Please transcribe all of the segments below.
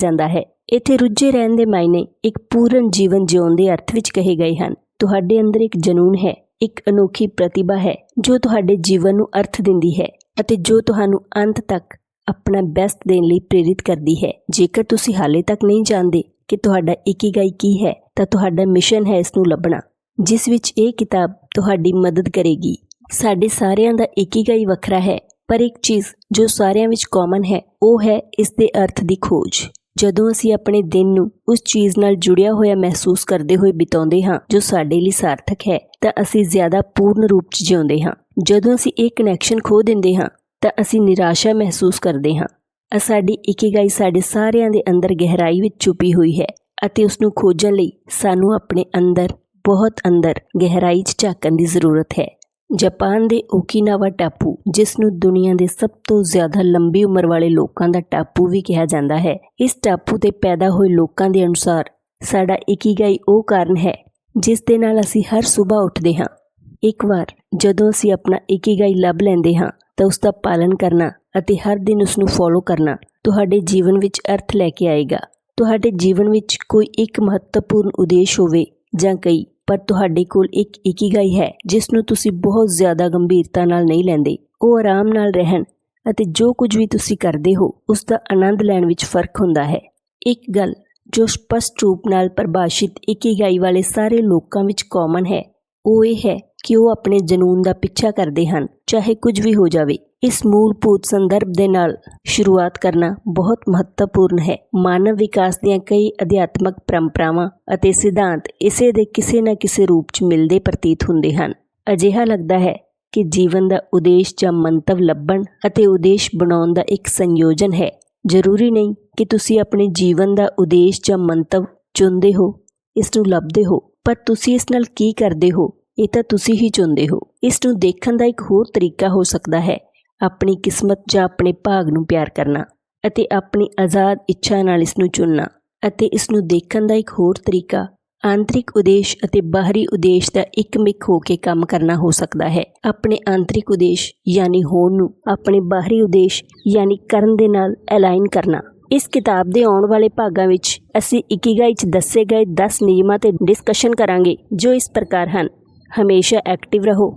ਜਾਂਦਾ ਹੈ। ਇੱਥੇ ਰੁੱਝੇ ਰਹਿਣ ਦੇ ਮਾਇਨੇ ਇੱਕ ਪੂਰਨ ਜੀਵਨ ਜਿਉਣ ਦੇ ਅਰਥ ਵਿੱਚ ਕਹੇ ਗਏ ਹਨ। ਤੁਹਾਡੇ ਅੰਦਰ ਇੱਕ ਜਨੂਨ ਹੈ, ਇੱਕ ਅਨੋਖੀ ਪ੍ਰਤਿਭਾ ਹੈ, ਜੋ ਤੁਹਾਡੇ ਜੀਵਨ ਨੂੰ ਅਰਥ ਦਿੰਦੀ ਹੈ ਅਤੇ ਜੋ ਤੁਹਾਨੂੰ ਅੰਤ ਤੱਕ ਆਪਣਾ ਬੈਸਟ ਦੇਣ ਲਈ ਪ੍ਰੇਰਿਤ ਕਰਦੀ ਹੈ। ਜੇਕਰ ਤੁਸੀਂ ਹਾਲੇ ਤੱਕ ਨਹੀਂ ਜਾਣਦੇ ਕਿ ਤੁਹਾਡਾ ਇਕੀਗਾਈ ਕੀ ਹੈ, ਤਾਂ ਤੁਹਾਡਾ ਮਿਸ਼ਨ ਹੈ ਇਸ ਨੂੰ ਲੱਭਣਾ, ਜਿਸ ਵਿੱਚ ਇਹ ਕਿਤਾਬ ਤੁਹਾਡੀ ਮਦਦ ਕਰੇਗੀ। ਸਾਡੇ ਸਾਰਿਆਂ ਦਾ ਇਕੀਗਾਈ ਵੱਖਰਾ ਹੈ, ਪਰ ਇੱਕ ਚੀਜ਼ ਜੋ ਸਾਰਿਆਂ ਵਿੱਚ ਕਾਮਨ ਹੈ, ਉਹ ਹੈ ਇਸ ਦੇ ਅਰਥ ਦੀ ਖੋਜ। ਜਦੋਂ ਅਸੀਂ ਆਪਣੇ ਦਿਨ ਨੂੰ ਉਸ ਚੀਜ਼ ਨਾਲ ਜੁੜਿਆ ਹੋਇਆ ਮਹਿਸੂਸ ਕਰਦੇ ਹੋਏ ਬਿਤਾਉਂਦੇ ਹਾਂ, ਜੋ ਸਾਡੇ ਲਈ ਸਾਰਥਕ ਹੈ, ਤਾਂ ਅਸੀਂ ਜ਼ਿਆਦਾ ਪੂਰਨ ਰੂਪ 'ਚ ਜਿਉਂਦੇ ਹਾਂ। ਜਦੋਂ ਅਸੀਂ ਇਹ ਕਨੈਕਸ਼ਨ ਖੋ ਦਿੰਦੇ ਹਾਂ, ਤਾਂ ਅਸੀਂ ਨਿਰਾਸ਼ਾ ਮਹਿਸੂਸ ਕਰਦੇ ਹਾਂ। ਅ, ਸਾਡੀ ਇਕੀਗਾਈ ਸਾਡੇ ਸਾਰਿਆਂ ਦੇ ਅੰਦਰ ਗਹਿਰਾਈ ਵਿੱਚ ਛੁਪੀ ਹੋਈ ਹੈ ਅਤੇ ਉਸ ਨੂੰ ਖੋਜਣ ਲਈ ਸਾਨੂੰ ਆਪਣੇ ਅੰਦਰ, ਬਹੁਤ ਅੰਦਰ ਗਹਿਰਾਈ 'ਚ ਝਾਕਣ ਦੀ ਜ਼ਰੂਰਤ ਹੈ। ਜਾਪਾਨ ਦੇ ਓਕੀਨਾਵਾ ਟਾਪੂ, ਜਿਸ ਨੂੰ ਦੁਨੀਆ ਦੇ ਸਭ ਤੋਂ ਜ਼ਿਆਦਾ ਲੰਬੀ ਉਮਰ ਵਾਲੇ ਲੋਕਾਂ ਦਾ ਟਾਪੂ ਵੀ ਕਿਹਾ ਜਾਂਦਾ ਹੈ। ਇਸ ਟਾਪੂ ਤੇ ਪੈਦਾ ਹੋਏ ਲੋਕਾਂ ਦੇ ਅਨੁਸਾਰ, ਸਾਡਾ ਇਕੀਗਾਈ ਉਹ ਕਾਰਨ ਹੈ, ਜਿਸ ਦੇ ਨਾਲ ਅਸੀਂ ਹਰ ਸਵੇਰ ਉੱਠਦੇ ਹਾਂ। ਇੱਕ ਵਾਰ, ਜਦੋਂ ਅਸੀਂ ਆਪਣਾ ਇਕੀਗਾਈ ਲੱਭ ਲੈਂਦੇ ਹਾਂ, ਤਾਂ ਉਸ ਦਾ ਪਾਲਨ ਕਰਨਾ ਅਤੇ ਹਰ ਦਿਨ ਉਸ ਨੂੰ ਫੋਲੋ ਕਰਨਾ ਤੁਹਾਡੇ ਜੀਵਨ ਵਿੱਚ ਅਰਥ ਲੈ ਕੇ ਆਏਗਾ। ਤੁਹਾਡੇ ਜੀਵਨ ਵਿੱਚ ਕੋਈ ਇੱਕ ਮਹੱਤਵਪੂਰਨ ਉਦੇਸ਼ ਹੋਵੇ ਜਾਂ ਕਈ ਪਰ ਤੁਹਾਡੇ ਕੋਲ ਇੱਕ ਇਕੀਗਾਈ ਹੈ ਜਿਸ ਨੂੰ ਤੁਸੀਂ ਬਹੁਤ ਜ਼ਿਆਦਾ ਗੰਭੀਰਤਾ ਨਾਲ ਨਹੀਂ ਲੈਂਦੇ। ਉਹ ਆਰਾਮ ਨਾਲ ਰਹਿਣ ਅਤੇ ਜੋ ਕੁਝ ਵੀ ਤੁਸੀਂ ਕਰਦੇ ਹੋ, ਉਸ ਦਾ ਆਨੰਦ ਲੈਣ ਵਿੱਚ ਫ਼ਰਕ ਹੁੰਦਾ ਹੈ। ਇੱਕ ਗੱਲ ਜੋ ਸਪਸ਼ਟ ਰੂਪ ਨਾਲ ਪਰਿਭਾਸ਼ਿਤ ਇਕੀਗਾਈ ਵਾਲੇ ਸਾਰੇ ਲੋਕਾਂ ਵਿੱਚ ਕਾਮਨ ਹੈ, ਉਹ ਇਹ ਹੈ ਕਿ ਉਹ ਆਪਣੇ ਜਨੂਨ ਦਾ ਪਿੱਛਾ ਕਰਦੇ ਹਨ, ਚਾਹੇ ਕੁਝ ਵੀ ਹੋ ਜਾਵੇ। ਇਸ ਮੂਲਭੂਤ ਸੰਦਰਭ ਦੇ ਨਾਲ ਸ਼ੁਰੂਆਤ ਕਰਨਾ ਬਹੁਤ ਮਹੱਤਵਪੂਰਨ ਹੈ। ਮਾਨਵ ਵਿਕਾਸ ਦੀਆਂ ਕਈ ਅਧਿਆਤਮਕ ਪਰੰਪਰਾਵਾਂ ਅਤੇ ਸਿਧਾਂਤ ਇਸੇ ਦੇ ਕਿਸੇ ਨਾ ਕਿਸੇ ਰੂਪ 'ਚ ਮਿਲਦੇ ਪ੍ਰਤੀਤ ਹੁੰਦੇ ਹਨ। ਅਜਿਹਾ ਲੱਗਦਾ ਹੈ ਕਿ ਜੀਵਨ ਦਾ ਉਦੇਸ਼ ਜਾਂ ਮੰਤਵ ਲੱਭਣ ਅਤੇ ਉਦੇਸ਼ ਬਣਾਉਣ ਦਾ ਇੱਕ ਸੰਯੋਜਨ ਹੈ। ਜ਼ਰੂਰੀ ਨਹੀਂ ਕਿ ਤੁਸੀਂ ਆਪਣੇ ਜੀਵਨ ਦਾ ਉਦੇਸ਼ ਜਾਂ ਮੰਤਵ ਚੁਣਦੇ ਹੋ, ਇਸ ਨੂੰ ਲੱਭਦੇ ਹੋ, ਪਰ ਤੁਸੀਂ ਇਸ ਨਾਲ ਕੀ ਕਰਦੇ ਹੋ? ਇਹ ਤਾਂ ਤੁਸੀਂ ਹੀ ਚੁਣਦੇ ਹੋ। ਇਸ ਨੂੰ ਦੇਖਣ ਦਾ ਇੱਕ ਹੋਰ ਤਰੀਕਾ ਹੋ ਸਕਦਾ ਹੈ, ਆਪਣੀ ਕਿਸਮਤ ਜਾਂ ਆਪਣੇ ਭਾਗ ਨੂੰ ਪਿਆਰ ਕਰਨਾ ਅਤੇ ਆਪਣੀ ਆਜ਼ਾਦ ਇੱਛਾ ਨਾਲ ਇਸ ਨੂੰ ਚੁਣਨਾ ਅਤੇ ਇਸ ਨੂੰ ਦੇਖਣ ਦਾ ਇੱਕ ਹੋਰ ਤਰੀਕਾ, ਆਂਤਰਿਕ ਉਦੇਸ਼ ਅਤੇ ਬਾਹਰੀ ਉਦੇਸ਼ ਦਾ ਇੱਕਮਿਕ ਹੋ ਕੇ ਕੰਮ ਕਰਨਾ ਹੋ ਸਕਦਾ ਹੈ। ਆਪਣੇ ਆਂਤਰਿਕ ਉਦੇਸ਼ ਯਾਨੀ ਹੋਣ ਨੂੰ ਆਪਣੇ ਬਾਹਰੀ ਉਦੇਸ਼ ਯਾਨੀ ਕਰਨ ਦੇ ਨਾਲ ਅਲਾਈਨ ਕਰਨਾ। ਇਸ ਕਿਤਾਬ ਦੇ ਆਉਣ ਵਾਲੇ ਭਾਗਾਂ ਵਿੱਚ ਅਸੀਂ ਇਕੀਗਾਈ 'ਚ ਦੱਸੇ ਗਏ 10 ਨਿਯਮਾਂ ਤੇ ਡਿਸਕਸ਼ਨ ਕਰਾਂਗੇ ਜੋ ਇਸ ਪ੍ਰਕਾਰ ਹਨ। ਹਮੇਸ਼ਾ ਐਕਟਿਵ ਰਹੋ,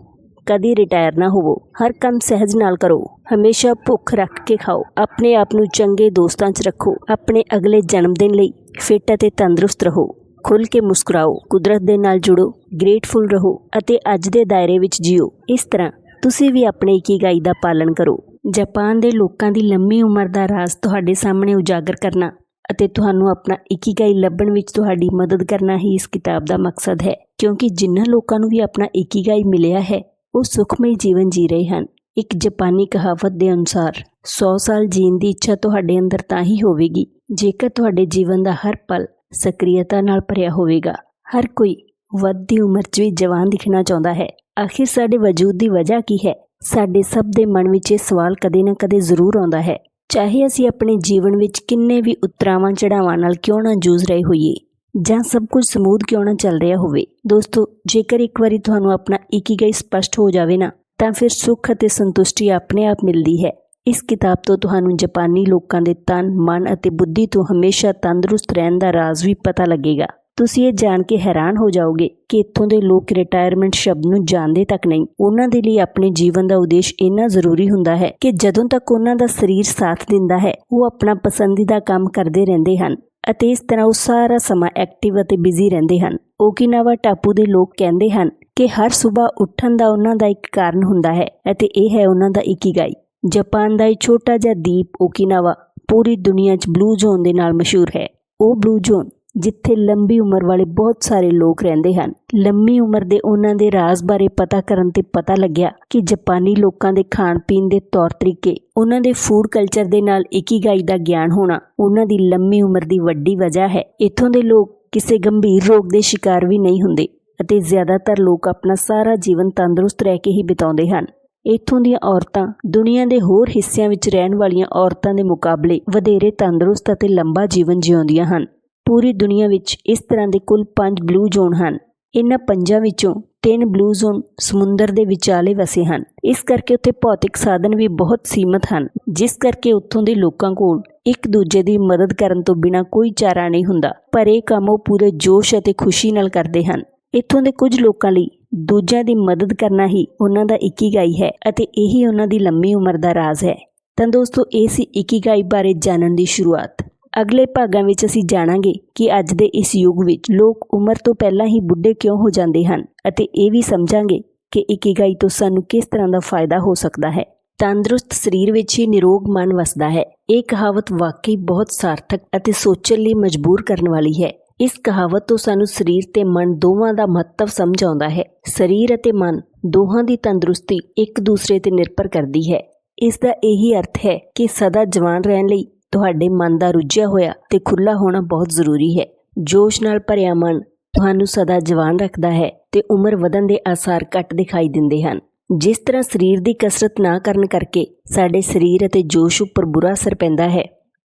ਕਦੀ ਰਿਟਾਇਰ ਨਾ ਹੋਵੋ, ਹਰ ਕੰਮ ਸਹਿਜ ਨਾਲ ਕਰੋ, ਹਮੇਸ਼ਾ ਭੁੱਖ ਰੱਖ ਕੇ ਖਾਓ, ਆਪਣੇ ਆਪ ਨੂੰ ਚੰਗੇ ਦੋਸਤਾਂ 'ਚ ਰੱਖੋ, ਆਪਣੇ ਅਗਲੇ ਜਨਮ ਦਿਨ ਲਈ ਫਿੱਟ ਅਤੇ ਤੰਦਰੁਸਤ ਰਹੋ, ਖੁੱਲ੍ਹ ਕੇ ਮੁਸਕਰਾਓ, ਕੁਦਰਤ ਦੇ ਨਾਲ ਜੁੜੋ ਗ੍ਰੇਟਫੁਲ ਰਹੋ ਅਤੇ ਅੱਜ ਦੇ ਦਾਇਰੇ ਵਿੱਚ ਜਿਓ। ਇਸ ਤਰ੍ਹਾਂ ਤੁਸੀਂ ਵੀ ਆਪਣੇ ਇਕੀਗਾਈ ਦਾ ਪਾਲਣ ਕਰੋ। ਜਾਪਾਨ ਦੇ ਲੋਕਾਂ ਦੀ ਲੰਮੀ ਉਮਰ ਦਾ ਰਾਜ਼ ਤੁਹਾਡੇ ਸਾਹਮਣੇ ਉਜਾਗਰ ਕਰਨਾ ਅਤੇ ਤੁਹਾਨੂੰ ਆਪਣਾ ਇਕੀਗਾਈ ਲੱਭਣ ਵਿੱਚ ਤੁਹਾਡੀ ਮਦਦ ਕਰਨਾ ਹੀ ਇਸ ਕਿਤਾਬ ਦਾ ਮਕਸਦ ਹੈ, ਕਿਉਂਕਿ ਜਿਨ੍ਹਾਂ ਲੋਕਾਂ ਨੂੰ ਵੀ ਆਪਣਾ ਇਕੀਗਾਈ ਮਿਲਿਆ ਹੈ, ਉਹ ਸੁਖਮਈ ਜੀਵਨ ਜੀ ਰਹੇ ਹਨ। ਇੱਕ ਜਾਪਾਨੀ ਕਹਾਵਤ ਦੇ ਅਨੁਸਾਰ 100 ਸਾਲ ਜੀਣ ਦੀ ਇੱਛਾ ਤੁਹਾਡੇ ਅੰਦਰ ਤਾਂ ਹੀ ਹੋਵੇਗੀ, ਜੇਕਰ ਤੁਹਾਡੇ ਜੀਵਨ ਦਾ ਹਰ ਪਲ ਸਕ੍ਰਿਯਤਾ ਨਾਲ ਭਰਿਆ ਹੋਵੇਗਾ। ਹਰ ਕੋਈ ਵੱਧਦੀ ਉਮਰ 'ਚ ਵੀ ਜਵਾਨ ਦਿਖਣਾ ਚਾਹੁੰਦਾ ਹੈ। ਆਖਿਰ ਸਾਡੇ ਵਜੂਦ ਦੀ ਵਜ੍ਹਾ ਕੀ ਹੈ? ਸਾਡੇ ਸਭ ਦੇ ਮਨ ਵਿੱਚ ਇਹ ਸਵਾਲ ਕਦੇ ਨਾ ਕਦੇ ਜ਼ਰੂਰ ਆਉਂਦਾ ਹੈ। ਚਾਹੇ ਅਸੀਂ ਆਪਣੇ ਜੀਵਨ ਵਿੱਚ ਕਿੰਨੇ ਵੀ ਉਤਰਾਵਾਂ ਚੜਾਵਾਂ ਨਾਲ ਕਿਉਂ ਨਾ ਜੂਝ ਰਹੇ ਹੋਈਏ, ਜਾਂ ਸਭ ਕੁਝ ਸਮੂਦ ਕਿਉਂ ਨਾ ਚੱਲ ਰਿਹਾ ਹੋਵੇ, ਦੋਸਤੋ, ਜੇਕਰ ਇੱਕ ਵਾਰੀ ਤੁਹਾਨੂੰ ਆਪਣਾ ਇਕੀਗਾਈ ਸਪਸ਼ਟ ਹੋ ਜਾਵੇ ਨਾ, ਤਾਂ ਫਿਰ ਸੁੱਖ ਅਤੇ ਸੰਤੁਸ਼ਟੀ ਆਪਣੇ ਆਪ ਮਿਲਦੀ ਹੈ। ਇਸ ਕਿਤਾਬ ਤੋਂ ਤੁਹਾਨੂੰ ਜਾਪਾਨੀ ਲੋਕਾਂ ਦੇ ਤਨ, ਮਨ ਅਤੇ ਬੁੱਧੀ ਤੋਂ ਹਮੇਸ਼ਾ ਤੰਦਰੁਸਤ ਰਹਿਣ ਦਾ ਰਾਜ਼ ਵੀ ਪਤਾ ਲੱਗੇਗਾ। ਤੁਸੀਂ ਇਹ ਜਾਣ ਕੇ ਹੈਰਾਨ ਹੋ ਜਾਓਗੇ ਕਿ ਇੱਥੋਂ ਦੇ ਲੋਕ ਰਿਟਾਇਰਮੈਂਟ ਸ਼ਬਦ ਨੂੰ ਜਾਣਦੇ ਤੱਕ ਨਹੀਂ। ਉਹਨਾਂ ਦੇ ਲਈ ਆਪਣੇ ਜੀਵਨ ਦਾ ਉਦੇਸ਼ ਇੰਨਾ ਜ਼ਰੂਰੀ ਹੁੰਦਾ ਹੈ ਕਿ ਜਦੋਂ ਤੱਕ ਉਹਨਾਂ ਦਾ ਸਰੀਰ ਸਾਥ ਦਿੰਦਾ ਹੈ, ਉਹ ਆਪਣਾ ਪਸੰਦੀਦਾ ਕੰਮ ਕਰਦੇ ਰਹਿੰਦੇ ਹਨ ਅਤੇ ਇਸ ਤਰ੍ਹਾਂ ਉਹ ਸਾਰਾ ਸਮਾਂ ਐਕਟਿਵ ਅਤੇ ਬਿਜ਼ੀ ਰਹਿੰਦੇ ਹਨ। ਓਕੀਨਾਵਾ ਟਾਪੂ ਦੇ ਲੋਕ ਕਹਿੰਦੇ ਹਨ ਕਿ ਹਰ ਸਵੇਰ ਉੱਠਣ ਦਾ ਉਹਨਾਂ ਦਾ ਇੱਕ ਕਾਰਨ ਹੁੰਦਾ ਹੈ ਅਤੇ ਇਹ ਹੈ ਉਹਨਾਂ ਦਾ ਇਕੀਗਾਈ। ਜਾਪਾਨ ਦਾ ਇਹ ਛੋਟਾ ਜਿਹਾ ਦੀਪ ਓਕੀਨਾਵਾ ਪੂਰੀ ਦੁਨੀਆ 'ਚ ਬਲੂ ਜ਼ੋਨ ਦੇ ਨਾਲ ਮਸ਼ਹੂਰ ਹੈ। ਉਹ ਬਲੂ ਜ਼ੋਨ ਜਿੱਥੇ ਲੰਬੀ ਉਮਰ ਵਾਲੇ ਬਹੁਤ ਸਾਰੇ ਲੋਕ ਰਹਿੰਦੇ ਹਨ। ਲੰਮੀ ਉਮਰ ਦੇ ਉਹਨਾਂ ਦੇ ਰਾਜ਼ ਬਾਰੇ ਪਤਾ ਕਰਨ ਤੇ ਪਤਾ ਲੱਗਿਆ ਕਿ ਜਾਪਾਨੀ ਲੋਕਾਂ ਦੇ ਖਾਣ ਪੀਣ ਦੇ ਤੌਰ ਤਰੀਕੇ, ਉਹਨਾਂ ਦੇ ਫੂਡ ਕਲਚਰ ਦੇ ਨਾਲ ਇਕੀਗਾਈ ਦਾ ਗਿਆਨ ਹੋਣਾ, ਉਹਨਾਂ ਦੀ ਲੰਮੀ ਉਮਰ ਦੀ ਵੱਡੀ ਵਜ੍ਹਾ ਹੈ। ਇੱਥੋਂ ਦੇ ਲੋਕ ਕਿਸੇ ਗੰਭੀਰ ਰੋਗ ਦੇ ਸ਼ਿਕਾਰ ਵੀ ਨਹੀਂ ਹੁੰਦੇ ਅਤੇ ਜ਼ਿਆਦਾਤਰ ਲੋਕ ਆਪਣਾ ਸਾਰਾ ਜੀਵਨ ਤੰਦਰੁਸਤ ਰਹਿ ਕੇ ਹੀ ਬਿਤਾਉਂਦੇ ਹਨ। ਇੱਥੋਂ ਦੀਆਂ ਔਰਤਾਂ ਦੁਨੀਆ ਦੇ ਹੋਰ ਹਿੱਸਿਆਂ ਵਿੱਚ ਰਹਿਣ ਵਾਲੀਆਂ ਔਰਤਾਂ ਦੇ ਮੁਕਾਬਲੇ ਵਧੇਰੇ ਤੰਦਰੁਸਤ ਅਤੇ ਲੰਬਾ ਜੀਵਨ ਜਿਉਂਦੀਆਂ ਹਨ। ਪੂਰੀ ਦੁਨੀਆ ਵਿੱਚ ਇਸ ਤਰ੍ਹਾਂ ਦੇ ਕੁੱਲ ਪੰਜ ਬਲੂ ਜ਼ੋਨ ਹਨ। ਇਹਨਾਂ ਪੰਜਾਂ ਵਿੱਚੋਂ ਤਿੰਨ ਬਲੂ ਜ਼ੋਨ ਸਮੁੰਦਰ ਦੇ ਵਿਚਾਲੇ ਵਸੇ ਹਨ। ਇਸ ਕਰਕੇ ਉੱਥੇ ਭੌਤਿਕ ਸਾਧਨ ਵੀ ਬਹੁਤ ਸੀਮਤ ਹਨ, ਜਿਸ ਕਰਕੇ ਉੱਥੋਂ ਦੇ ਲੋਕਾਂ ਕੋਲ ਇੱਕ ਦੂਜੇ ਦੀ ਮਦਦ ਕਰਨ ਤੋਂ ਬਿਨਾਂ ਕੋਈ ਚਾਰਾ ਨਹੀਂ ਹੁੰਦਾ। ਪਰ ਇਹ ਕੰਮ ਉਹ ਪੂਰੇ ਜੋਸ਼ ਅਤੇ ਖੁਸ਼ੀ ਨਾਲ ਕਰਦੇ ਹਨ। ਇੱਥੋਂ ਦੇ ਕੁਝ ਲੋਕਾਂ ਲਈ ਦੂਜਿਆਂ ਦੀ ਮਦਦ ਕਰਨਾ ਹੀ ਉਹਨਾਂ ਦਾ ਇਕੀਗਾਈ ਹੈ ਅਤੇ ਇਹੀ ਉਹਨਾਂ ਦੀ ਲੰਮੀ ਉਮਰ ਦਾ ਰਾਜ਼ ਹੈ। ਤਾਂ ਦੋਸਤੋ, ਇਹ ਸੀ ਇਕੀਗਾਈ ਬਾਰੇ ਜਾਣਨ ਦੀ ਸ਼ੁਰੂਆਤ। ਅਗਲੇ ਭਾਗਾਂ ਵਿੱਚ ਅਸੀਂ ਜਾਣਾਂਗੇ ਕਿ ਅੱਜ ਦੇ ਇਸ ਯੁੱਗ ਵਿੱਚ ਲੋਕ ਉਮਰ ਤੋਂ ਪਹਿਲਾਂ ਹੀ ਬੁੱਢੇ ਕਿਉਂ ਹੋ ਜਾਂਦੇ ਹਨ ਅਤੇ ਇਹ ਵੀ ਸਮਝਾਂਗੇ ਕਿ ਇਕੀਗਾਈ ਤੋਂ ਸਾਨੂੰ ਕਿਸ ਤਰ੍ਹਾਂ ਦਾ ਫਾਇਦਾ ਹੋ ਸਕਦਾ ਹੈ। ਤੰਦਰੁਸਤ ਸਰੀਰ ਵਿੱਚ ਹੀ ਨਿਰੋਗ ਮਨ ਵਸਦਾ ਹੈ। ਇਹ ਕਹਾਵਤ ਵਾਕਈ ਬਹੁਤ ਸਾਰਥਕ ਅਤੇ ਸੋਚਣ ਲਈ ਮਜਬੂਰ ਕਰਨ ਵਾਲੀ ਹੈ। ਇਸ ਕਹਾਵਤ ਤੋਂ ਸਾਨੂੰ ਸਰੀਰ ਤੇ ਮਨ ਦੋਵਾਂ ਦਾ ਮਹੱਤਵ ਸਮਝ ਆਉਂਦਾ ਹੈ। ਸਰੀਰ ਅਤੇ ਮਨ ਦੋਹਾਂ ਦੀ ਤੰਦਰੁਸਤੀ ਇੱਕ ਦੂਸਰੇ ਤੇ ਨਿਰਭਰ ਕਰਦੀ ਹੈ। ਇਸ ਦਾ ਇਹੀ ਅਰਥ ਹੈ ਕਿ ਸਦਾ ਜਵਾਨ ਰਹਿਣ ਲਈ ਤੁਹਾਡੇ ਮਨ ਦਾ ਰੁੱਝਿਆ ਹੋਇਆ ਤੇ ਖੁੱਲਾ ਹੋਣਾ ਬਹੁਤ ਜ਼ਰੂਰੀ ਹੈ। ਜੋਸ਼ ਨਾਲ ਭਰਿਆ ਮਨ ਤੁਹਾਨੂੰ ਸਦਾ ਜਵਾਨ ਰੱਖਦਾ ਹੈ ਤੇ ਉਮਰ ਵਧਣ ਦੇ ਆਸਾਰ ਘੱਟ ਦਿਖਾਈ ਦਿੰਦੇ ਹਨ। ਜਿਸ ਤਰ੍ਹਾਂ ਸਰੀਰ ਦੀ ਕਸਰਤ ਨਾ ਕਰਨ ਕਰਕੇ ਸਾਡੇ ਸਰੀਰ ਅਤੇ ਜੋਸ਼ ਉੱਪਰ ਬੁਰਾ ਅਸਰ ਪੈਂਦਾ ਹੈ,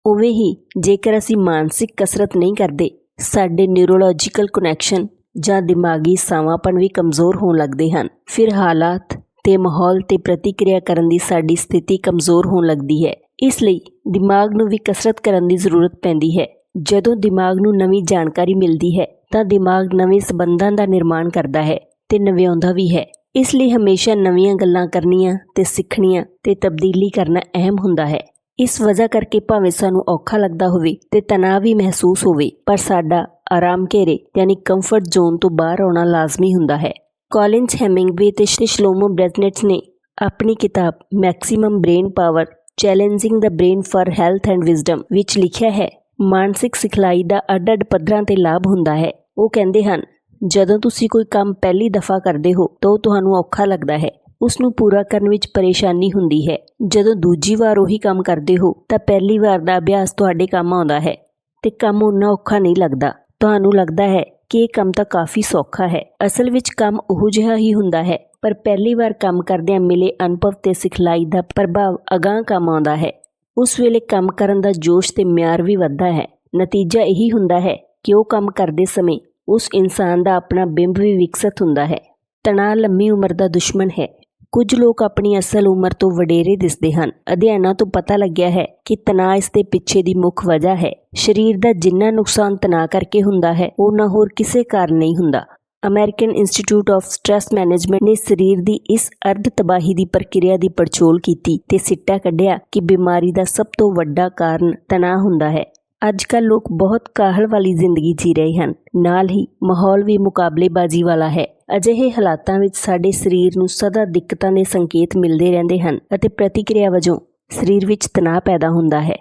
ਉਵੇਂ ਹੀ ਜੇਕਰ ਅਸੀਂ ਮਾਨਸਿਕ ਕਸਰਤ ਨਹੀਂ ਕਰਦੇ, ਸਾਡੇ ਨਿਊਰੋਲੋਜੀਕਲ ਕਨੈਕਸ਼ਨ ਜਾਂ ਦਿਮਾਗੀ ਸਾਵਾਂਪਨ ਵੀ ਕਮਜ਼ੋਰ ਹੋਣ ਲੱਗਦੇ ਹਨ। ਫਿਰ ਹਾਲਾਤ ਤੇ ਮਾਹੌਲ ਤੇ ਪ੍ਰਤੀਕਿਰਿਆ ਕਰਨ ਦੀ ਸਾਡੀ ਸਥਿਤੀ ਕਮਜ਼ੋਰ ਹੋਣ ਲੱਗਦੀ ਹੈ। ਇਸ ਲਈ ਦਿਮਾਗ ਨੂੰ ਵੀ ਕਸਰਤ ਕਰਨ ਦੀ ਜ਼ਰੂਰਤ ਪੈਂਦੀ ਹੈ। ਜਦੋਂ ਦਿਮਾਗ ਨੂੰ ਨਵੀਂ ਜਾਣਕਾਰੀ ਮਿਲਦੀ ਹੈ, ਤਾਂ ਦਿਮਾਗ ਨਵੇਂ ਸਬੰਧਾਂ ਦਾ ਨਿਰਮਾਣ ਕਰਦਾ ਹੈ ਤੇ ਨਵਿਆਉਂਦਾ ਵੀ ਹੈ। ਇਸ ਲਈ ਹਮੇਸ਼ਾ ਨਵੀਆਂ ਗੱਲਾਂ ਕਰਨੀਆਂ ਤੇ ਸਿੱਖਣੀਆਂ ਤੇ ਤਬਦੀਲੀ ਕਰਨਾ ਅਹਿਮ ਹੁੰਦਾ ਹੈ। ਇਸ ਵਜ੍ਹਾ ਕਰਕੇ ਭਾਵੇਂ ਸਾਨੂੰ ਔਖਾ ਲੱਗਦਾ ਹੋਵੇ ਤੇ ਤਣਾਅ ਵੀ ਮਹਿਸੂਸ ਹੋਵੇ, ਪਰ ਸਾਡਾ ਆਰਾਮ ਘੇਰੇ ਯਾਨੀ ਕੰਫਰਟ ਜ਼ੋਨ ਤੋਂ ਬਾਹਰ ਆਉਣਾ ਲਾਜ਼ਮੀ ਹੁੰਦਾ ਹੈ। ਕਾਲਿੰਸ ਹੈਮਿੰਗਵੇ ਤੇ ਸ਼ਲੋਮੋ ਬ੍ਰੈਜ਼ਨੇਟਸ ਨੇ ਆਪਣੀ ਕਿਤਾਬ maximum brain power challenging the brain for health and wisdom ਵਿੱਚ ਲਿਖਿਆ ਹੈ, ਮਾਨਸਿਕ ਸਿਖਲਾਈ ਦਾ ਅੱਡ-ਅੱਡ ਪੱਧਰਾਂ ਤੇ ਲਾਭ ਹੁੰਦਾ ਹੈ। ਉਹ ਕਹਿੰਦੇ ਹਨ, ਜਦੋਂ ਤੁਸੀਂ ਕੋਈ ਕੰਮ ਪਹਿਲੀ ਦਫਾ ਕਰਦੇ ਹੋ, ਤਾਂ ਉਹ ਤੁਹਾਨੂੰ ਔਖਾ ਲੱਗਦਾ ਹੈ। ਉਸ ਨੂੰ ਪੂਰਾ ਕਰਨ ਵਿੱਚ ਪਰੇਸ਼ਾਨੀ ਹੁੰਦੀ ਹੈ। ਜਦੋਂ ਦੂਜੀ ਵਾਰ ਉਹੀ ਕੰਮ ਕਰਦੇ ਹੋ, ਤਾਂ ਪਹਿਲੀ ਵਾਰ ਦਾ ਅਭਿਆਸ ਤੁਹਾਡੇ ਕੰਮ ਆਉਂਦਾ ਹੈ ਤੇ ਕੰਮ ਉਨਾ ਔਖਾ ਨਹੀਂ ਲੱਗਦਾ। ਤੁਹਾਨੂੰ ਲੱਗਦਾ ਹੈ ਕਿ ਇਹ ਕੰਮ ਤਾਂ ਕਾਫੀ ਸੌਖਾ ਹੈ। ਅਸਲ ਵਿੱਚ ਕੰਮ ਉਹੋ ਜਿਹਾ ਹੀ ਹੁੰਦਾ ਹੈ, ਪਰ ਪਹਿਲੀ ਵਾਰ ਕੰਮ ਕਰਦਿਆਂ ਮਿਲੇ ਅਨੁਭਵ ਤੇ ਸਿਖਲਾਈ ਦਾ ਪ੍ਰਭਾਵ ਅਗਾਂਹ ਕੰਮ ਆਉਂਦਾ ਹੈ। ਉਸ ਵੇਲੇ ਕੰਮ ਕਰਨ ਦਾ ਜੋਸ਼ ਤੇ ਮਿਆਰ ਵੀ ਵੱਧਦਾ ਹੈ। ਨਤੀਜਾ ਇਹੀ ਹੁੰਦਾ ਹੈ ਕਿ ਉਹ ਕੰਮ ਕਰਦੇ ਸਮੇਂ ਉਸ ਇਨਸਾਨ ਦਾ ਆਪਣਾ ਬਿੰਬ ਵੀ ਵਿਕਸਿਤ ਹੁੰਦਾ ਹੈ। ਤਣਾਅ ਲੰਮੀ ਉਮਰ ਦਾ ਦੁਸ਼ਮਣ ਹੈ। ਕੁਝ ਲੋਕ ਆਪਣੀ ਅਸਲ ਉਮਰ ਤੋਂ ਵਡੇਰੇ ਦਿਸਦੇ ਹਨ। ਅਧਿਐਨਾਂ ਤੋਂ ਪਤਾ ਲੱਗਿਆ ਹੈ ਕਿ ਤਣਾਅ ਇਸ ਦੇ ਪਿੱਛੇ ਦੀ ਮੁੱਖ ਵਜ੍ਹਾ ਹੈ। ਸਰੀਰ ਦਾ ਜਿੰਨਾ ਨੁਕਸਾਨ ਤਣਾਅ ਕਰਕੇ ਹੁੰਦਾ ਹੈ ਉਹ ਨਾ ਹੋਰ ਕਿਸੇ ਕਾਰਨ ਨਹੀਂ ਹੁੰਦਾ। American Institute of Stress Management ਨੇ ਸਰੀਰ ਦੀ ਇਸ ਅਰਧ ਤਬਾਹੀ ਦੀ ਪ੍ਰਕਿਰਿਆ ਦੀ ਪੜਚੋਲ ਕੀਤੀ ਤੇ ਸਿੱਟਾ ਕੱਢਿਆ ਕਿ ਬਿਮਾਰੀ ਦਾ ਸਭ ਤੋਂ ਵੱਡਾ ਕਾਰਨ ਤਣਾਅ ਹੁੰਦਾ ਹੈ। ਅੱਜ ਕੱਲ੍ਹ ਲੋਕ ਬਹੁਤ ਕਾਹਲ ਵਾਲੀ ਜ਼ਿੰਦਗੀ ਜੀ ਰਹੇ ਹਨ। ਨਾਲ ਹੀ ਮਾਹੌਲ ਵੀ ਮੁਕਾਬਲੇਬਾਜ਼ੀ ਵਾਲਾ ਹੈ। ਅਜਿਹੇ ਹਾਲਾਤਾਂ ਵਿੱਚ ਸਾਡੇ ਸਰੀਰ ਨੂੰ ਸਦਾ ਦਿੱਕਤਾਂ ਦੇ ਸੰਕੇਤ ਮਿਲਦੇ ਰਹਿੰਦੇ ਹਨ ਅਤੇ ਪ੍ਰਤੀਕਿਰਿਆ ਵਜੋਂ ਸਰੀਰ ਵਿੱਚ ਤਣਾਅ ਪੈਦਾ ਹੁੰਦਾ ਹੈ।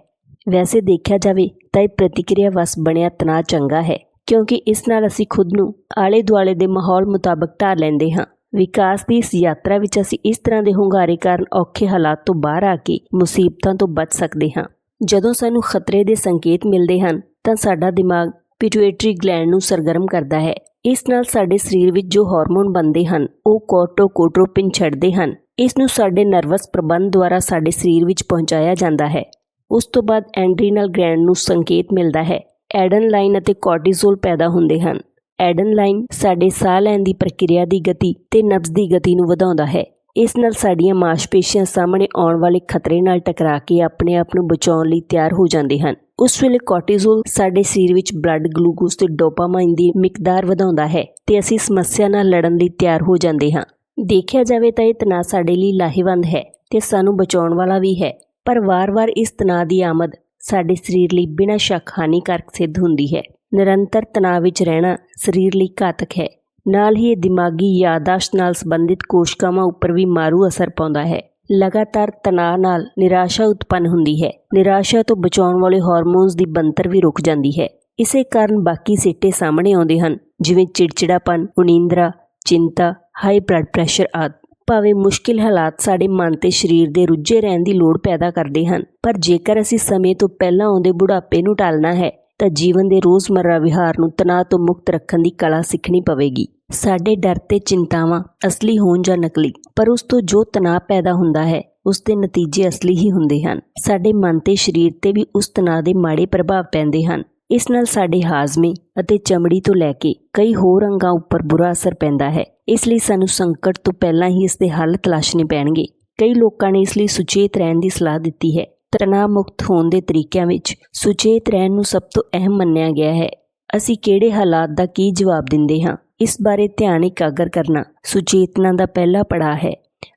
ਵੈਸੇ ਦੇਖਿਆ ਜਾਵੇ ਤਾਂ ਇਹ ਪ੍ਰਤੀਕਿਰਿਆ ਵਸ ਬਣਿਆ ਤਣਾਅ ਚੰਗਾ ਹੈ, ਕਿਉਂਕਿ ਇਸ ਨਾਲ ਅਸੀਂ ਖੁਦ ਨੂੰ ਆਲੇ ਦੁਆਲੇ ਦੇ ਮਾਹੌਲ ਮੁਤਾਬਕ ਢਾਲ ਲੈਂਦੇ ਹਾਂ। ਵਿਕਾਸ ਦੀ ਇਸ ਯਾਤਰਾ ਵਿੱਚ ਅਸੀਂ ਇਸ ਤਰ੍ਹਾਂ ਦੇ ਹੁੰਗਾਰੇ ਕਾਰਨ ਔਖੇ ਹਾਲਾਤ ਤੋਂ ਬਾਹਰ ਆ ਕੇ ਮੁਸੀਬਤਾਂ ਤੋਂ ਬਚ ਸਕਦੇ ਹਾਂ। ਜਦੋਂ ਸਾਨੂੰ ਖਤਰੇ ਦੇ ਸੰਕੇਤ ਮਿਲਦੇ ਹਨ, ਤਾਂ ਸਾਡਾ ਦਿਮਾਗ ਪਿਟੂਏਟਰੀ ਗਲੈਂਡ ਨੂੰ ਸਰਗਰਮ ਕਰਦਾ ਹੈ। ਇਸ ਨਾਲ ਸਾਡੇ ਸਰੀਰ ਵਿੱਚ ਜੋ ਹਾਰਮੋਨ ਬਣਦੇ ਹਨ, ਉਹ ਕੋਰਟੋਕੋਟ੍ਰੋਪਿਨ ਛੱਡਦੇ ਹਨ। ਇਸ ਨੂੰ ਸਾਡੇ ਨਰਵਸ ਪ੍ਰਬੰਧ ਦੁਆਰਾ ਸਾਡੇ ਸਰੀਰ ਵਿੱਚ ਪਹੁੰਚਾਇਆ ਜਾਂਦਾ ਹੈ। ਉਸ ਤੋਂ ਬਾਅਦ ਐਂਡਰੀਨਲ ਗਲੈਂਡ ਨੂੰ ਸੰਕੇਤ ਮਿਲਦਾ ਹੈ। ਐਡਨਲਾਈਨ ਅਤੇ ਕੋਰਟੀਜ਼ੋਲ ਪੈਦਾ ਹੁੰਦੇ ਹਨ। ਐਡਨਲਾਈਨ ਸਾਡੇ ਸਾਹ ਲੈਣ ਦੀ ਪ੍ਰਕਿਰਿਆ ਦੀ ਗਤੀ ਤੇ ਨਬਜ਼ ਦੀ ਗਤੀ ਨੂੰ ਵਧਾਉਂਦਾ ਹੈ। ਇਸ ਨਾਲ ਸਾਡੀਆਂ ਮਾਸਪੇਸ਼ੀਆਂ ਸਾਹਮਣੇ ਆਉਣ ਵਾਲੇ ਖਤਰੇ ਨਾਲ ਟਕਰਾ ਕੇ ਆਪਣੇ ਆਪ ਨੂੰ ਬਚਾਉਣ ਲਈ ਤਿਆਰ ਹੋ ਜਾਂਦੇ ਹਨ। ਉਸ ਵੇਲੇ ਕੋਰਟੀਜ਼ੋਲ ਸਾਡੇ ਸਰੀਰ ਵਿੱਚ ਬਲੱਡ ਗਲੂਕੋਜ਼ ਤੇ ਡੋਪਾਮਾਈਨ ਦੀ ਮਿਕਦਾਰ ਵਧਾਉਂਦਾ ਹੈ ਤੇ ਅਸੀਂ ਸਮੱਸਿਆ ਨਾਲ ਲੜਨ ਲਈ ਤਿਆਰ ਹੋ ਜਾਂਦੇ ਹਾਂ। ਦੇਖਿਆ ਜਾਵੇ ਤਾਂ ਇਹ ਤਣਾਅ ਸਾਡੇ ਲਈ ਲਾਹੇਵੰਦ ਹੈ ਤੇ ਸਾਨੂੰ ਬਚਾਉਣ ਵਾਲਾ ਵੀ ਹੈ। ਪਰ ਵਾਰ-ਵਾਰ ਇਸ ਤਣਾਅ ਦੀ ਆਮਦ ਸਾਡੇ ਸਰੀਰ ਲਈ ਬਿਨਾਂ ਸ਼ੱਕ ਹਾਨੀਕਾਰਕ ਸਿੱਧ ਹੁੰਦੀ ਹੈ। ਨਿਰੰਤਰ ਤਣਾਅ ਵਿੱਚ ਰਹਿਣਾ ਸਰੀਰ ਲਈ ਘਾਤਕ ਹੈ। ਨਾਲ ਹੀ ਇਹ ਦਿਮਾਗੀ ਯਾਦਾਸ਼ਤ ਨਾਲ ਸੰਬੰਧਿਤ ਕੋਸ਼ਕਾਵਾਂ ਉੱਪਰ ਵੀ ਮਾਰੂ ਅਸਰ ਪਾਉਂਦਾ ਹੈ। ਲਗਾਤਾਰ ਤਣਾਅ ਨਾਲ ਨਿਰਾਸ਼ਾ ਉਤਪੰਨ ਹੁੰਦੀ ਹੈ। ਨਿਰਾਸ਼ਾ ਤੋਂ ਬਚਾਉਣ ਵਾਲੇ ਹਾਰਮੋਨਸ ਦੀ ਬੰਤਰ ਵੀ ਰੁਕ ਜਾਂਦੀ ਹੈ। ਇਸੇ ਕਾਰਨ ਬਾਕੀ ਸਿੱਟੇ ਸਾਹਮਣੇ ਆਉਂਦੇ ਹਨ, ਜਿਵੇਂ ਚਿੜਚਿੜਾਪਨ ਉਨੀਂਦਰਾ ਚਿੰਤਾ ਹਾਈ ਬਲੱਡ ਪ੍ਰੈਸ਼ਰ ਆਦਿ। ਭਾਵੇਂ ਮੁਸ਼ਕਿਲ ਹਾਲਾਤ ਸਾਡੇ ਮਨ ਤੇ ਸਰੀਰ ਦੇ ਰੁੱਝੇ ਰਹਿਣ ਦੀ ਲੋੜ ਪੈਦਾ ਕਰਦੇ ਹਨ, ਪਰ ਜੇਕਰ ਅਸੀਂ ਸਮੇਂ ਤੋਂ ਪਹਿਲਾਂ ਆਉਂਦੇ ਬੁਢਾਪੇ ਨੂੰ ਟਾਲਣਾ ਹੈ ਤਾਂ ਜੀਵਨ ਦੇ ਰੋਜ਼ਮਰਰਾ ਵਿਹਾਰ ਨੂੰ ਤਣਾਅ ਤੋਂ ਮੁਕਤ ਰੱਖਣ ਦੀ ਕਲਾ ਸਿੱਖਣੀ ਪਵੇਗੀ। ਸਾਡੇ ਡਰ ਤੇ ਚਿੰਤਾਵਾਂ ਅਸਲੀ ਹੋਣ ਜਾਂ ਨਕਲੀ, ਪਰ ਉਸ ਤੋਂ ਜੋ ਤਣਾਅ ਪੈਦਾ ਹੁੰਦਾ ਹੈ, ਉਸ ਦੇ ਨਤੀਜੇ ਅਸਲੀ ਹੀ ਹੁੰਦੇ ਹਨ। ਸਾਡੇ ਮਨ ਤੇ ਸਰੀਰ ਤੇ ਵੀ ਉਸ ਤਣਾਅ ਦੇ ਮਾੜੇ ਪ੍ਰਭਾਵ ਪੈਂਦੇ ਹਨ। ਇਸ ਨਾਲ ਸਾਡੇ ਹਾਜ਼ਮੇ ਅਤੇ ਚਮੜੀ ਤੋਂ ਲੈ ਕੇ ਕਈ ਹੋਰ ਅੰਗਾਂ ਉੱਪਰ ਬੁਰਾ ਅਸਰ ਪੈਂਦਾ ਹੈ। ਇਸ ਲਈ ਸਾਨੂੰ ਸੰਕਟ ਤੋਂ ਪਹਿਲਾਂ ਹੀ ਇਸ ਦੇ ਹੱਲ ਤਲਾਸ਼ਣੇ ਪੈਣਗੇ। ਕਈ ਲੋਕਾਂ ਨੇ ਇਸ ਲਈ ਸੁਚੇਤ ਰਹਿਣ ਦੀ ਸਲਾਹ ਦਿੱਤੀ ਹੈ। ਤਣਾਅ ਮੁਕਤ ਹੋਣ ਦੇ ਤਰੀਕਿਆਂ ਵਿੱਚ ਸੁਚੇਤ ਰਹਿਣ ਨੂੰ ਸਭ ਤੋਂ ਅਹਿਮ ਮੰਨਿਆ ਗਿਆ ਹੈ। ਅਸੀਂ ਕਿਹੜੇ ਹਾਲਾਤ ਦਾ ਕੀ ਜਵਾਬ ਦਿੰਦੇ ਹਾਂ? ਇਸ ਬਾਰੇ ਧਿਆਨ ਇਕਾਗਰ ਕਰਨਾ ਸੁਚੇਤਨਾ ਦਾ ਪਹਿਲਾ ਪੜਾਅ ਹੈ।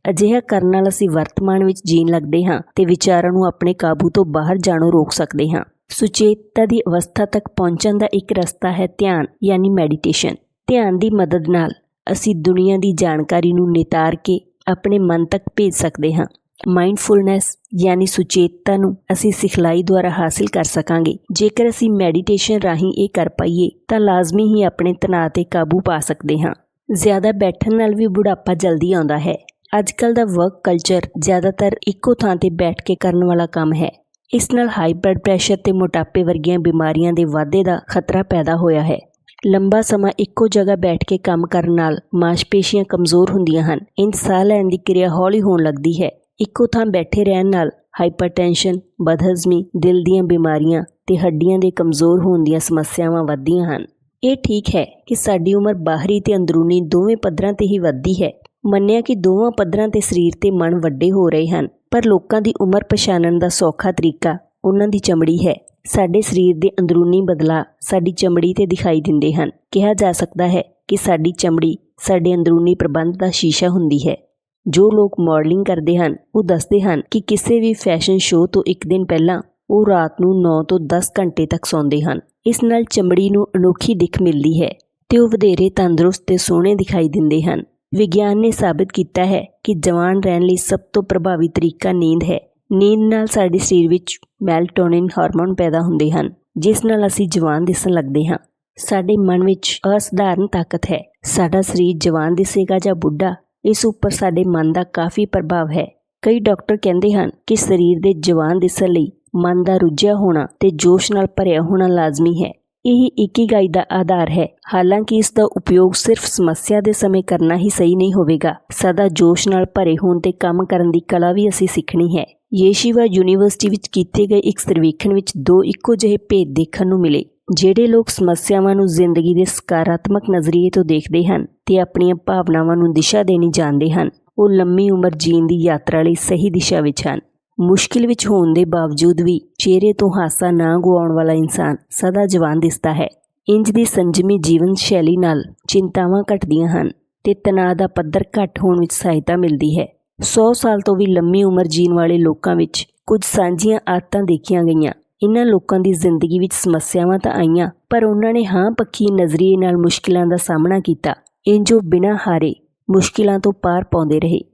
ਅਜਿਹਾ ਕਰਨ ਨਾਲ ਅਸੀਂ ਵਰਤਮਾਨ ਵਿੱਚ ਜੀਣ ਲੱਗਦੇ ਹਾਂ ਤੇ ਵਿਚਾਰਾਂ ਨੂੰ ਆਪਣੇ ਕਾਬੂ ਤੋਂ ਬਾਹਰ ਜਾਣੋਂ ਰੋਕ ਸਕਦੇ ਹਾਂ। ਸੁਚੇਤਤਾ ਦੀ ਅਵਸਥਾ ਤੱਕ ਪਹੁੰਚਣ ਦਾ ਇੱਕ ਰਸਤਾ ਹੈ ਧਿਆਨ, ਯਾਨੀ ਮੈਡੀਟੇਸ਼ਨ। ਧਿਆਨ ਦੀ ਮਦਦ ਨਾਲ ਅਸੀਂ ਦੁਨੀਆ ਦੀ ਜਾਣਕਾਰੀ ਨੂੰ ਨਿਤਾਰ ਕੇ ਆਪਣੇ ਮਨ ਤੱਕ ਭੇਜ ਸਕਦੇ ਹਾਂ। ਮਾਈਂਡਫੁਲਨੈਸ ਯਾਨੀ ਸੁਚੇਤਤਾ ਨੂੰ ਅਸੀਂ ਸਿਖਲਾਈ ਦੁਆਰਾ ਹਾਸਿਲ ਕਰ ਸਕਾਂਗੇ। ਜੇਕਰ ਅਸੀਂ ਮੈਡੀਟੇਸ਼ਨ ਰਾਹੀਂ ਇਹ ਕਰ ਪਾਈਏ, ਤਾਂ ਲਾਜ਼ਮੀ ਹੀ ਆਪਣੇ ਤਣਾਅ ਤੇ ਕਾਬੂ ਪਾ ਸਕਦੇ ਹਾਂ। ਜ਼ਿਆਦਾ ਬੈਠਣ ਨਾਲ ਵੀ ਬੁਢਾਪਾ ਜਲਦੀ ਆਉਂਦਾ ਹੈ। ਅੱਜਕੱਲ ਦਾ ਵਰਕ ਕਲਚਰ ਜ਼ਿਆਦਾਤਰ ਇੱਕੋ ਥਾਂ ਤੇ ਬੈਠ ਕੇ ਕਰਨ ਵਾਲਾ ਕੰਮ ਹੈ। ਇਸ ਨਾਲ ਹਾਈ ਬਲੱਡ ਪ੍ਰੈਸ਼ਰ ਤੇ ਮੋਟਾਪੇ ਵਰਗੀਆਂ ਬਿਮਾਰੀਆਂ ਦੇ ਵਾਧੇ ਦਾ ਖਤਰਾ ਪੈਦਾ ਹੋਇਆ ਹੈ। ਲੰਬਾ ਸਮਾਂ ਇੱਕੋ ਜਗ੍ਹਾ ਬੈਠ ਕੇ ਕੰਮ ਕਰਨ ਨਾਲ ਮਾਸਪੇਸ਼ੀਆਂ ਕਮਜ਼ੋਰ ਹੁੰਦੀਆਂ ਹਨ। ਇਨ ਸਾਹ ਲੈਣ ਦੀ ਕਿਰਿਆ ਹੌਲੀ ਹੋਣ ਲੱਗਦੀ ਹੈ। ਇੱਕੋ ਥਾਂ ਬੈਠੇ ਰਹਿਣ ਨਾਲ ਹਾਈਪਰਟੈਂਸ਼ਨ ਬਦਹਜ਼ਮੀ, ਦਿਲ ਦੀਆਂ ਬਿਮਾਰੀਆਂ ਤੇ ਹੱਡੀਆਂ ਦੇ ਕਮਜ਼ੋਰ ਹੋਣ ਦੀਆਂ ਸਮੱਸਿਆਵਾਂ ਵੱਧਦੀਆਂ ਹਨ। ਇਹ ਠੀਕ ਹੈ ਕਿ ਸਾਡੀ ਉਮਰ ਬਾਹਰੀ ਤੇ ਅੰਦਰੂਨੀ ਦੋਵੇਂ ਪੱਧਰਾਂ ਤੇ ਹੀ ਵੱਧਦੀ ਹੈ। ਮੰਨਿਆ ਕਿ ਦੋਵਾਂ ਪੱਧਰਾਂ ਤੇ ਸਰੀਰ ਤੇ ਮਨ ਵੱਡੇ ਹੋ ਰਹੇ ਹਨ, ਪਰ ਲੋਕਾਂ ਦੀ ਉਮਰ ਪਛਾਣਨ ਦਾ ਸੌਖਾ ਤਰੀਕਾ ਉਹਨਾਂ ਦੀ ਚਮੜੀ ਹੈ। ਸਾਡੇ ਸਰੀਰ ਦੇ ਅੰਦਰੂਨੀ ਬਦਲਾਅ ਸਾਡੀ ਚਮੜੀ ਤੇ ਦਿਖਾਈ ਦਿੰਦੇ ਹਨ। ਕਿਹਾ ਜਾ ਸਕਦਾ ਹੈ ਕਿ ਸਾਡੀ ਚਮੜੀ ਸਾਡੇ ਅੰਦਰੂਨੀ ਪ੍ਰਬੰਧ ਦਾ ਸ਼ੀਸ਼ਾ ਹੁੰਦੀ ਹੈ। ਜੋ ਲੋਕ ਮਾਡਲਿੰਗ ਕਰਦੇ ਹਨ, ਉਹ ਦੱਸਦੇ ਹਨ ਕਿ ਕਿਸੇ ਵੀ ਫੈਸ਼ਨ ਸ਼ੋਅ ਤੋਂ ਇੱਕ ਦਿਨ ਪਹਿਲਾਂ ਉਹ ਰਾਤ ਨੂੰ 9 ਤੋਂ 10 ਘੰਟੇ ਤੱਕ ਸੌਂਦੇ ਹਨ। ਇਸ ਨਾਲ ਚਮੜੀ ਨੂੰ ਅਨੋਖੀ ਦਿੱਖ ਮਿਲਦੀ ਹੈ ਤੇ ਉਹ ਵਧੇਰੇ ਤੰਦਰੁਸਤ ਤੇ ਸੋਹਣੇ ਦਿਖਾਈ ਦਿੰਦੇ ਹਨ। ਵਿਗਿਆਨ ਨੇ ਸਾਬਿਤ ਕੀਤਾ ਹੈ ਕਿ ਜਵਾਨ ਰਹਿਣ ਲਈ ਸਭ ਤੋਂ ਪ੍ਰਭਾਵੀ ਤਰੀਕਾ ਨੀਂਦ ਹੈ। ਨੀਂਦ ਨਾਲ ਸਾਡੇ ਸਰੀਰ ਵਿੱਚ ਮੈਲਟੋਨਿਨ ਹਾਰਮੋਨ ਪੈਦਾ ਹੁੰਦੇ ਹਨ, ਜਿਸ ਨਾਲ ਅਸੀਂ ਜਵਾਨ ਦਿਸਣ ਲੱਗਦੇ ਹਾਂ। ਸਾਡੇ ਮਨ ਵਿੱਚ ਅਸਧਾਰਨ ਤਾਕਤ ਹੈ। ਸਾਡਾ ਸਰੀਰ ਜਵਾਨ ਦਿਸੇਗਾ ਜਾਂ ਬੁੱਢਾ ਇਸ ਉੱਪਰ ਸਾਡੇ ਮਨ ਦਾ ਕਾਫੀ ਪ੍ਰਭਾਵ ਹੈ। ਕਈ ਡਾਕਟਰ ਕਹਿੰਦੇ ਹਨ ਕਿ ਸਰੀਰ ਦੇ ਜਵਾਨ ਦਿਸਣ ਲਈ ਮਨ ਦਾ ਰੁੱਝਿਆ ਹੋਣਾ ਤੇ ਜੋਸ਼ ਨਾਲ ਭਰਿਆ ਹੋਣਾ ਲਾਜ਼ਮੀ ਹੈ। ਇਹ ਇਕੀਗਾਈ ਦਾ ਆਧਾਰ ਹੈ। ਹਾਲਾਂਕਿ ਇਸ ਦਾ ਉਪਯੋਗ ਸਿਰਫ ਸਮੱਸਿਆ ਦੇ ਸਮੇਂ ਕਰਨਾ ਹੀ ਸਹੀ ਨਹੀਂ ਹੋਵੇਗਾ। ਸਦਾ ਜੋਸ਼ ਨਾਲ ਭਰੇ ਹੋਣ ਤੇ ਕੰਮ ਕਰਨ ਦੀ ਕਲਾ ਵੀ ਅਸੀਂ ਸਿੱਖਣੀ ਹੈ। ਯੇਸ਼ੀਵਾ ਯੂਨੀਵਰਸਿਟੀ ਵਿੱਚ ਕੀਤੇ ਗਏ ਇੱਕ ਸਰਵੇਖਣ ਵਿੱਚ ਦੋ ਇੱਕੋ ਜਿਹੇ ਭੇਦ ਦੇਖਣ ਨੂੰ ਮਿਲੇ। ਜਿਹੜੇ ਲੋਕ ਸਮੱਸਿਆਵਾਂ ਨੂੰ ਜ਼ਿੰਦਗੀ ਦੇ ਸਕਾਰਾਤਮਕ ਨਜ਼ਰੀਏ ਤੋਂ ਦੇਖਦੇ ਹਨ ਤੇ ਆਪਣੀਆਂ ਭਾਵਨਾਵਾਂ ਨੂੰ ਦਿਸ਼ਾ ਦੇਣੀ ਜਾਣਦੇ ਹਨ, ਉਹ ਲੰਮੀ ਉਮਰ ਜੀਣ ਦੀ ਯਾਤਰਾ ਲਈ ਸਹੀ ਦਿਸ਼ਾ ਵਿੱਚ ਹਨ। ਮੁਸ਼ਕਿਲ ਵਿੱਚ ਹੋਣ ਦੇ ਬਾਵਜੂਦ ਵੀ ਚਿਹਰੇ ਤੋਂ ਹਾਸਾ ਨਾ ਗੁਆਉਣ ਵਾਲਾ ਇਨਸਾਨ ਸਦਾ ਜਵਾਨ ਦਿਸਦਾ ਹੈ। ਇੰਜ ਦੀ ਸੰਜਮੀ ਜੀਵਨ ਸ਼ੈਲੀ ਨਾਲ ਚਿੰਤਾਵਾਂ ਘਟਦੀਆਂ ਹਨ ਤੇ ਤਣਾਅ ਦਾ ਪੱਧਰ ਘੱਟ ਹੋਣ ਵਿੱਚ ਸਹਾਇਤਾ ਮਿਲਦੀ ਹੈ। 100 ਸਾਲ ਤੋਂ ਵੀ ਲੰਮੀ ਉਮਰ ਜੀਣ ਵਾਲੇ ਲੋਕਾਂ ਵਿੱਚ ਕੁਝ ਸਾਂਝੀਆਂ ਆਦਤਾਂ ਦੇਖੀਆਂ ਗਈਆਂ। ਇਹਨਾਂ ਲੋਕਾਂ ਦੀ ਜ਼ਿੰਦਗੀ ਵਿੱਚ ਸਮੱਸਿਆਵਾਂ ਤਾਂ ਆਈਆਂ, ਪਰ ਉਹਨਾਂ ਨੇ ਹਾਂ ਪੱਖੀ ਨਜ਼ਰੀਏ ਨਾਲ ਮੁਸ਼ਕਿਲਾਂ ਦਾ ਸਾਹਮਣਾ ਕੀਤਾ। ਇੰਜੋ ਬਿਨਾਂ ਹਾਰੇ ਮੁਸ਼ਕਿਲਾਂ ਤੋਂ ਪਾਰ ਪਾਉਂਦੇ ਰਹੇ।